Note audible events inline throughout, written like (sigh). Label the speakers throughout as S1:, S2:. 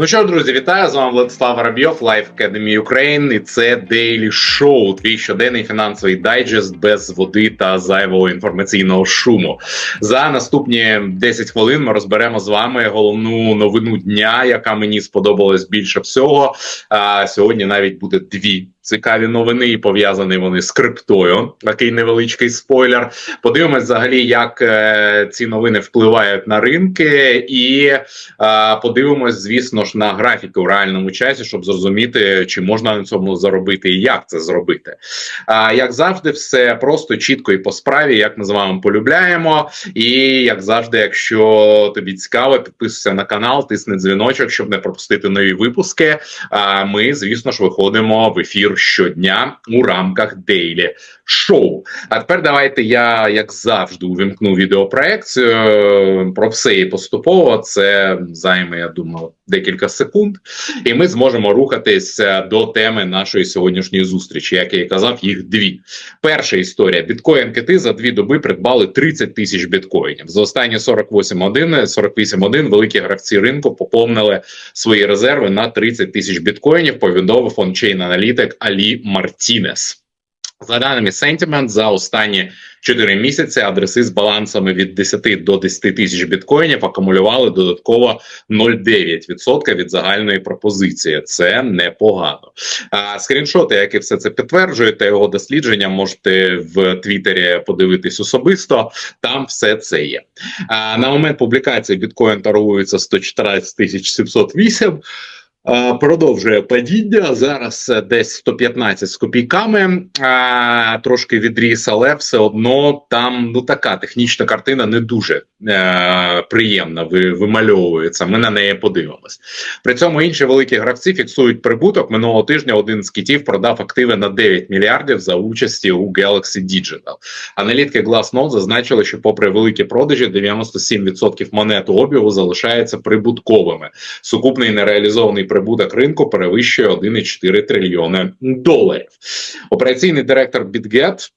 S1: Ну що, друзі, вітаю з вами Владислав Воробйов, Life Academy Ukraine, і це Daily Show, твій щоденний фінансовий дайджест без води та зайвого інформаційного шуму. За наступні 10 хвилин ми розберемо з вами головну новину дня, яка мені сподобалась більше всього. А сьогодні навіть буде дві. Цікаві новини і пов'язані вони з криптою. Такий невеличкий спойлер. Подивимось, взагалі, як е, ці новини впливають на ринки, і е, подивимось, звісно ж, на графіки у реальному часі, щоб зрозуміти, чи можна на цьому заробити і як це зробити. А як завжди, все просто чітко і по справі, як ми з вами полюбляємо. І як завжди, якщо тобі цікаво, підписуйся на канал, тисни дзвіночок, щоб не пропустити нові випуски. А ми, звісно ж, виходимо в ефір щодня у рамках Daily Show. А тепер давайте я, як завжди, увімкну відеопроекцію Е, про все і поступово. Це займе, я думаю, декілька секунд, і ми зможемо рухатися до теми нашої сьогоднішньої зустрічі. Як я і казав, їх дві. Перша історія: біткоін кити за дві доби придбали 30 тисяч біткоїнів. За останні 48 48 годин великі гравці ринку поповнили свої резерви на 30 тисяч біткоїнів. Повідомив ончейн аналітик Алі Мартінес. За даними Sentiment, за останні 4 місяці адреси з балансами від 10 до 10 тисяч біткоїнів акумулювали додатково 0,9% від загальної пропозиції. Це непогано. Скріншоти, які все це підтверджують, та його дослідження можете в Твіттері подивитись особисто. Там все це є. А на момент публікації біткоін торгується 114 тисяч 708. Продовжує падіння. Зараз е, десь 115 з копійками, а, трошки відріс, але все одно там ну така технічна картина не дуже е, приємна. Вимальовується. Ми на неї подивимось. При цьому інші великі гравці фіксують прибуток. Минулого тижня один з китів продав активи на 9 мільярдів за участі у Galaxy Digital. Аналітики Glassnode зазначили, що, попри великі продажі, 97% монет у обігу залишаються прибутковими. Сукупний нереалізований прибуток ринку перевищує 1,4 трильйони доларів. Операційний директор BitGet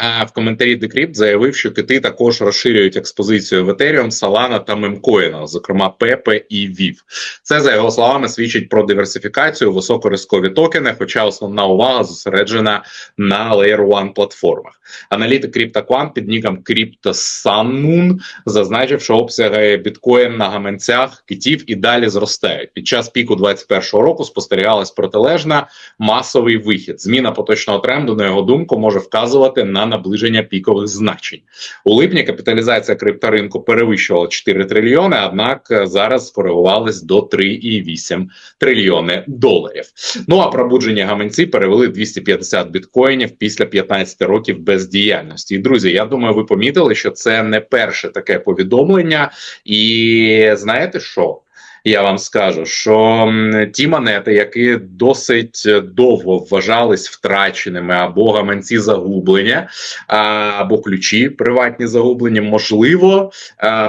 S1: в коментарі Decrypt заявив, що кити також розширюють експозицію в Ethereum, Solana та мемкоїнах, зокрема Pepe і VIV. Це за його словами свідчить про диверсифікацію високорискові токени, хоча основна увага зосереджена на Layer 1 платформах. Аналітик CryptoQuant під ніком CryptoSunMoon зазначив, що обсяги біткоін на гаманцях китів і далі зростають. Під час піку 2021 року спостерігалась протилежна масовий вихід. Зміна поточного тренду, на його думку, може вказувати на наближення пікових значень. У липні капіталізація крипторинку перевищувала 4 трильйони, однак зараз скоригувалась до 3,8 трильйони доларів. Ну а пробуджені гаманці перевели 250 біткоїнів після 15 років бездіяльності. І друзі, я думаю, ви помітили, що це не перше таке повідомлення, і знаєте що? Я вам скажу, що ті монети, які досить довго вважались втраченими або гаманці загублення, або ключі приватні загублені, можливо,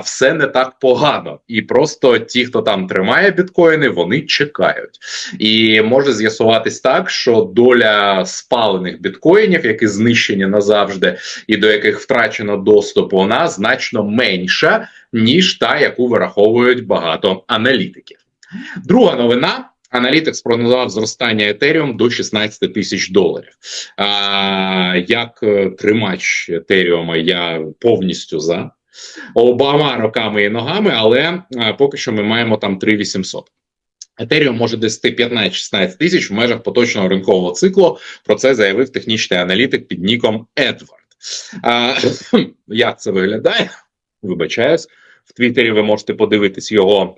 S1: все не так погано, і просто ті, хто там тримає біткоїни, вони чекають. І може з'ясуватись так, що доля спалених біткоїнів, які знищені назавжди, і до яких втрачено доступ, вона значно менша ніж та, яку вираховують багато аналітиків. Друга новина. Аналітик спрогнозував зростання Ethereum до 16 тисяч доларів. А, Як е, тримач Ethereum я повністю за обома роками і ногами, але а, поки що ми маємо там 3800. Ethereum може дести 15-16 тисяч в межах поточного ринкового циклу. Про це заявив технічний аналітик під ніком Едвард. А, (clears throat) Як це виглядає? Вибачаюсь, в Твіттері ви можете подивитись його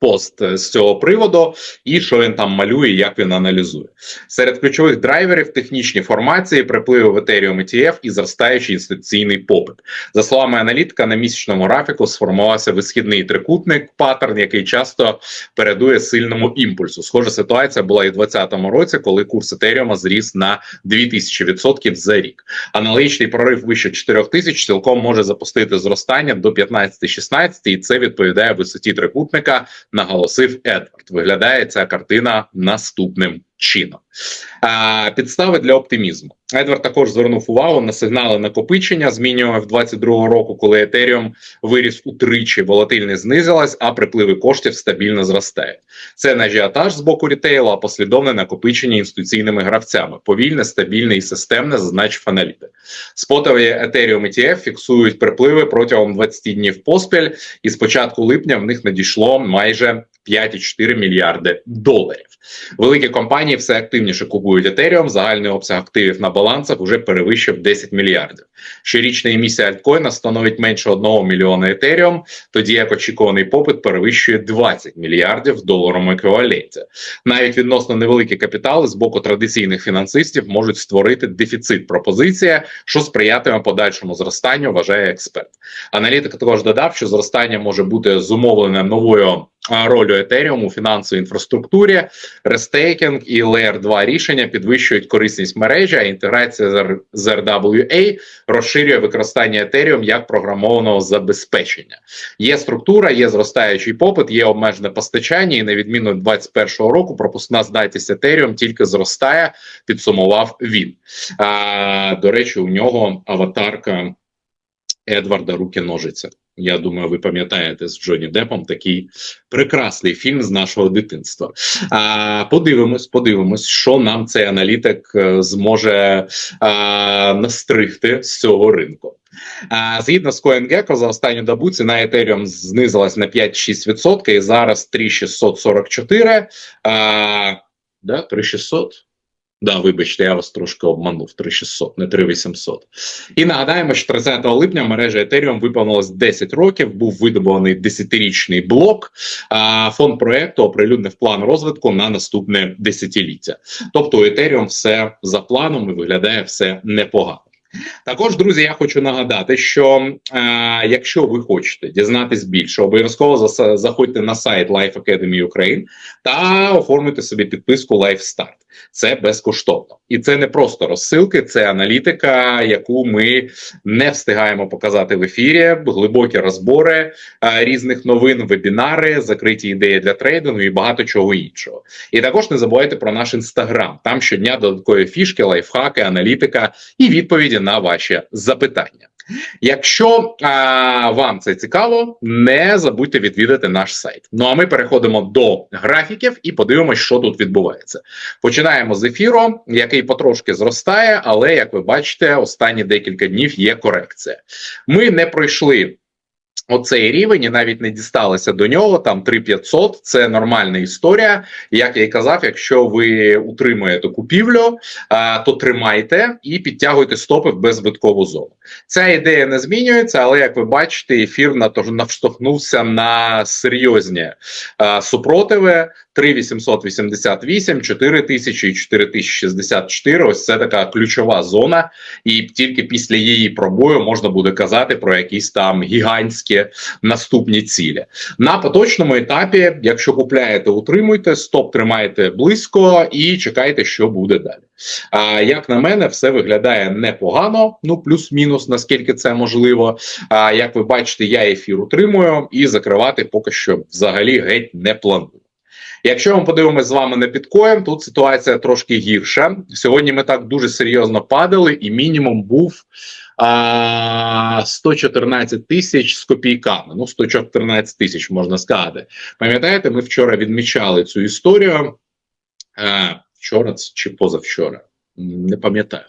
S1: пост з цього приводу, і що він там малює, як він аналізує. Серед ключових драйверів технічні формації, припливи в Ethereum ETF і зростаючий інституційний попит. За словами аналітика, на місячному графіку сформувався висхідний трикутник, паттерн, який часто передує сильному імпульсу. Схожа ситуація була і в 2020 році, коли курс Ethereum зріс на 2000% за рік. Аналогічний прорив вище 4000 цілком може запустити зростання до 15-16, і це відповідає висоті трикутника наголосив Едвард. Виглядає ця картина наступним чином. Підстави для оптимізму. Едвард також звернув увагу на сигнали накопичення з мінімумів 22 року, коли Етеріум виріс утричі, волатильність знизилась, а припливи коштів стабільно зростають. Це ажіотаж з боку рітейлу, а послідовне накопичення інституційними гравцями. Повільне, стабільне і системне, зазначив аналітик. Спотові Ethereum ETF фіксують припливи протягом 20 днів поспіль, і з початку липня в них надійшло майже 5,4 мільярди доларів. Великі компанії все активніше купують Ethereum, Загальний обсяг активів на балансах вже перевищив 10 мільярдів. Щорічна емісія альткоїна становить менше 1 мільйона Ethereum, тоді як очікуваний попит перевищує 20 мільярдів в доларовому еквіваленті. Навіть відносно невеликі капітали з боку традиційних фінансистів можуть створити дефіцит пропозиція, що сприятиме подальшому зростанню, вважає експерт. Аналітик також додав, що зростання може бути зумовлене новою ролю Ethereum у фінансовій інфраструктурі, рестейкінг і Layer 2 рішення підвищують корисність мережі, а інтеграція з RWA розширює використання Ethereum як програмованого забезпечення. Є структура, є зростаючий попит, є обмежене постачання, і на відміну від 2021 року пропускна здатність Ethereum тільки зростає. Підсумував він. А, До речі, у нього аватарка Едварда руки ножиця. Я думаю, ви пам'ятаєте з Джонні Депом такий прекрасний фільм з нашого дитинства. А, Подивимось, подивимось, що нам цей аналітик зможе а, настригти з цього ринку. А, Згідно з CoinGecko, за останню добу ціна Ethereum знизилась на 5-6% і зараз 3644. А, да, 3600? Да, вибачте, я вас трошки обманув 3600, не 3800. І нагадаємо, що 30 липня мережа Ethereum виповнилось 10 років. Був видобуваний 10-річний блок. А фонд проекту оприлюднив план розвитку на наступне десятиліття. Тобто у Ethereum все за планом і виглядає все непогано. Також, друзі, я хочу нагадати, що е, якщо ви хочете дізнатись більше, обов'язково заходьте на сайт Life Academy Ukraine та оформити собі підписку Life Start. Це безкоштовно, і це не просто розсилки, це аналітика, яку ми не встигаємо показати в ефірі. Глибокі розбори е, різних новин, вебінари, закриті ідеї для трейдингу і багато чого іншого. І також не забувайте про наш інстаграм. Там щодня додаткові фішки, лайфхаки, аналітика і відповіді на ваші запитання. Якщо а, вам це цікаво, не забудьте відвідати наш сайт. Ну а ми переходимо до графіків і подивимося, що тут відбувається. Починаємо з ефіру, який потрошки зростає, але як ви бачите, останні декілька днів є корекція. Ми не пройшли. Оцей рівень і навіть не дісталися до нього. Там 3500 – це нормальна історія. Як я й казав, якщо ви утримуєте купівлю, то тримайте і підтягуйте стопи в беззбиткову зону. Ця ідея не змінюється, але як ви бачите, ефір навштовхнувся на серйозні супротиви. 3888, 4000 і 4064. Ось це така ключова зона, і тільки після її пробою можна буде казати про якісь там гігантські наступні цілі. На поточному етапі, якщо купляєте, утримуйте, стоп тримайте близько і чекайте, що буде далі. А як на мене, все виглядає непогано, ну плюс-мінус, наскільки це можливо. А як ви бачите, я ефір утримую і закривати поки що взагалі геть не планую. Якщо ми подивимося з вами на біткоін, тут ситуація трошки гірша. Сьогодні ми так дуже серйозно падали, і мінімум був а, 114 тисяч з копійками. Ну, 114 тисяч можна сказати. Пам'ятаєте, ми вчора відмічали цю історію. А, Вчора чи позавчора. Не пам'ятаю.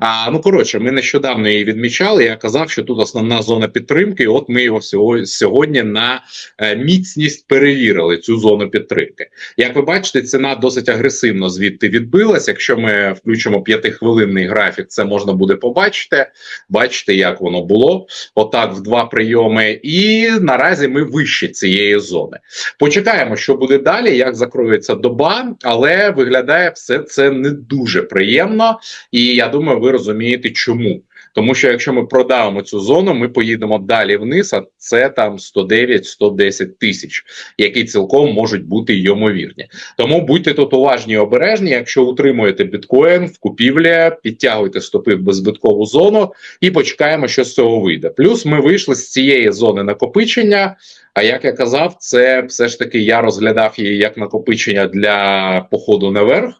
S1: А ну коротше, ми нещодавно її відмічали. Я казав, що тут основна зона підтримки. і От ми його сьогодні на е, міцність перевірили цю зону підтримки. Як ви бачите, ціна досить агресивно звідти відбилась. Якщо ми включимо п'ятихвилинний графік, це можна буде побачити. Бачите, як воно було. Отак, в два прийоми. І наразі ми вище цієї зони. Почекаємо, що буде далі, як закроється доба, але виглядає все це не дуже приємно приємно, і я думаю, ви розумієте, чому. Тому що якщо ми продавимо цю зону, ми поїдемо далі вниз, а це там 109-110 тисяч, які цілком можуть бути ймовірні. Тому будьте тут уважні і обережні. Якщо утримуєте біткоін в купівлі, підтягуйте стопи в беззбиткову зону і почекаємо, що з цього вийде. Плюс ми вийшли з цієї зони накопичення. А як я казав, це все ж таки я розглядав її як накопичення для походу наверх.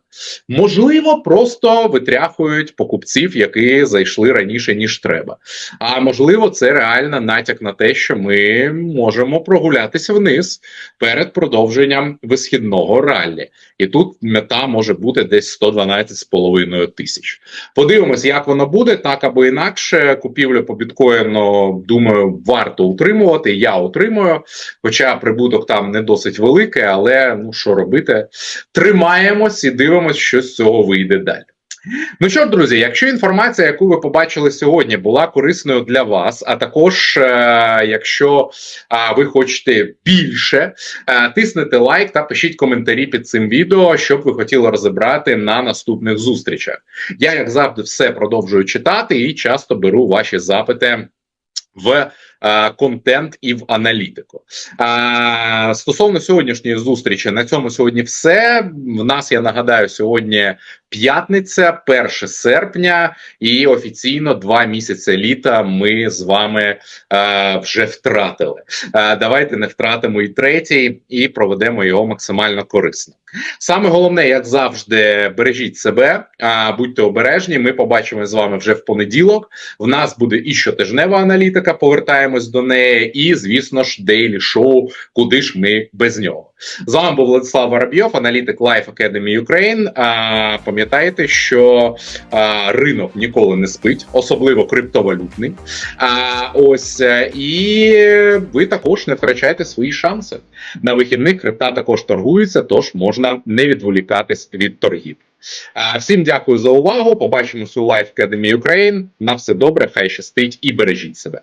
S1: Можливо, просто витряхують покупців, які зайшли раніше ніж треба. А можливо, це реально натяк на те, що ми можемо прогулятися вниз перед продовженням висхідного раллі. І тут мета може бути десь 112,5 тисяч. Подивимось, як воно буде, так або інакше. Купівлю по біткоїну, думаю, варто утримувати. Я утримую, хоча прибуток там не досить великий, але ну що робити? Тримаємось і дивимось, що з цього вийде далі. Ну що ж, друзі, якщо інформація, яку ви побачили сьогодні, була корисною для вас, а також е, якщо е, ви хочете більше, е, тиснете лайк та пишіть коментарі під цим відео, що б ви хотіли розібрати на наступних зустрічах. Я, як завжди, все продовжую читати і часто беру ваші запити в контент і в аналітику. Е, стосовно сьогоднішньої зустрічі, на цьому сьогодні все. В нас я нагадаю сьогодні п'ятниця, 1 серпня, і офіційно два місяці літа ми з вами е, вже втратили. Е, давайте не втратимо і третій, і проведемо його максимально корисно. Саме головне, як завжди, бережіть себе, а, будьте обережні. Ми побачимо з вами вже в понеділок. В нас буде і щотижнева аналітика. Повертаємось до неї, і звісно ж, дейлі шоу. Куди ж ми без нього? З вами був Владислав Воробйов, аналітик Life Academy Ukraine. А, Пам'ятайте, що а, ринок ніколи не спить, особливо криптовалютний. А ось е, і ви також не втрачайте свої шанси на вихідних. Крипта також торгується, тож можна не відволікатись від торгів. Всім дякую за увагу. Побачимося у Life Academy Ukraine. На все добре, хай щастить і бережіть себе.